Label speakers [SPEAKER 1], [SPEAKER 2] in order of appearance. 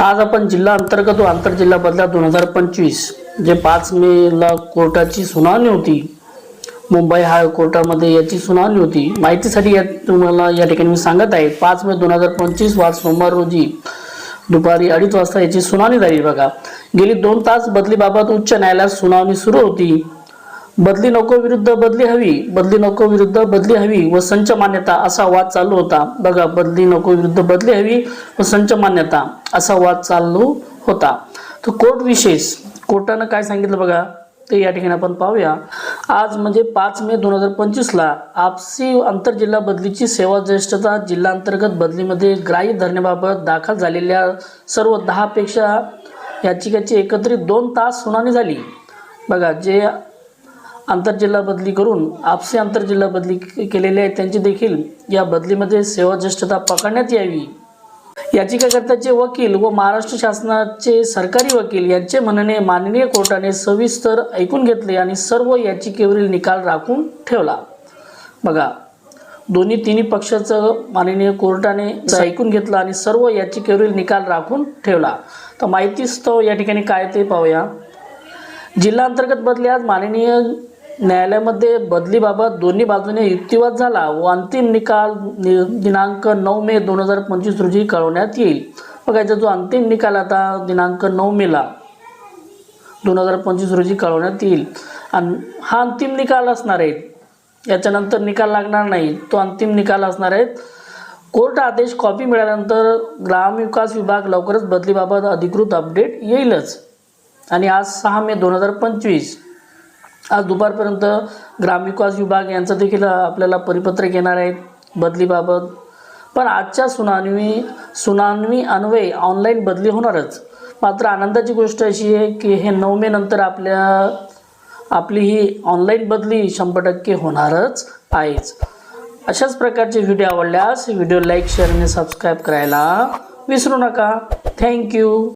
[SPEAKER 1] आज आपण जिल्हा अंतर्गत व आंतरजिल्हा बदला दोन हजार पंचवीस जे पाच मेला कोर्टाची सुनावणी होती. मुंबई हायकोर्टामध्ये याची सुनावणी होती. माहितीसाठी या तुम्हाला या ठिकाणी मी सांगत आहे पाच मे दोन हजार पंचवीस वार सोमवार रोजी दुपारी अडीच वाजता याची सुनावणी झाली बघा. गेली दोन तास बदलीबाबत उच्च न्यायालयात सुनावणी सुरू होती. बदली नको विरुद्ध बदली हवी बदली नको विरुद्ध बदली हवी व संच मान्यता असा वाद चालू होता. बघा बदली नको विरुद्ध बदली हवी व संच मान्यता असा वाद चालू होता. तर कोर्ट विशेष कोर्टानं काय सांगितलं बघा? ते या ठिकाणी आपण पाहूया. आज म्हणजे पाच मे दोन हजार पंचवीसला आपसी आंतरजिल्हा बदलीची सेवा ज्येष्ठता जिल्हा अंतर्गत बदलीमध्ये ग्राह्य धरण्याबाबत दाखल झालेल्या सर्व दहापेक्षा याचिकेची एकत्रित दोन तास सुनावणी झाली. बघा जे आंतरजिल्हा बदली करून आपसी आंतरजिल्हा बदली केलेली केलेले आहेत त्यांची देखील या बदलीमध्ये सेवा ज्येष्ठता पकडण्यात यावी. याचिकाकर्त्याचे वकील व महाराष्ट्र शासनाचे सरकारी वकील यांचे म्हणणे माननीय कोर्टाने सविस्तर ऐकून घेतले आणि सर्व याचिकेवरील निकाल राखून ठेवला. बघा दोन्ही तिन्ही पक्षाचं माननीय कोर्टाने ऐकून घेतलं आणि सर्व याचिकेवरील निकाल राखून ठेवला तर माहितीस्तव या ठिकाणी काय ते पाहूया. जिल्हा अंतर्गत बदल्यात माननीय न्यायालयामध्ये बदलीबाबत दोन्ही बाजूने युक्तिवाद झाला व अंतिम निकाल दिनांक नऊ मे दोन हजार पंचवीस रोजी कळवण्यात येईल. बघा याचा जो अंतिम निकाल आता दिनांक नऊ मेला दोन हजार पंचवीस रोजी कळवण्यात येईल. आणि हा अंतिम निकाल असणार आहे. याच्यानंतर निकाल लागणार नाही. तो अंतिम निकाल असणार आहेत कोर्ट आदेश कॉपी मिळाल्यानंतर ग्रामविकास विभाग लवकरच बदलीबाबत अधिकृत अपडेट येईलच. आणि आज सहा मे दोन हजार पंचवीस. आज दुपारपर्यंत ग्रामविकास विभाग यांचं देखील आपल्याला परिपत्रक येणार आहे बदलीबाबत. पण आजच्या सुनावणी सुनावणी अन्वये ऑनलाईन बदली होणारच. मात्र आनंदाची गोष्ट अशी आहे की हे नऊ मे नंतर आपल्या आपली ही ऑनलाईन बदली शंभर टक्के होणारच आहेच. अशाच प्रकारचे व्हिडिओ आवडल्यास व्हिडिओ लाईक शेअर आणि सबस्क्राईब करायला विसरू नका. थँक्यू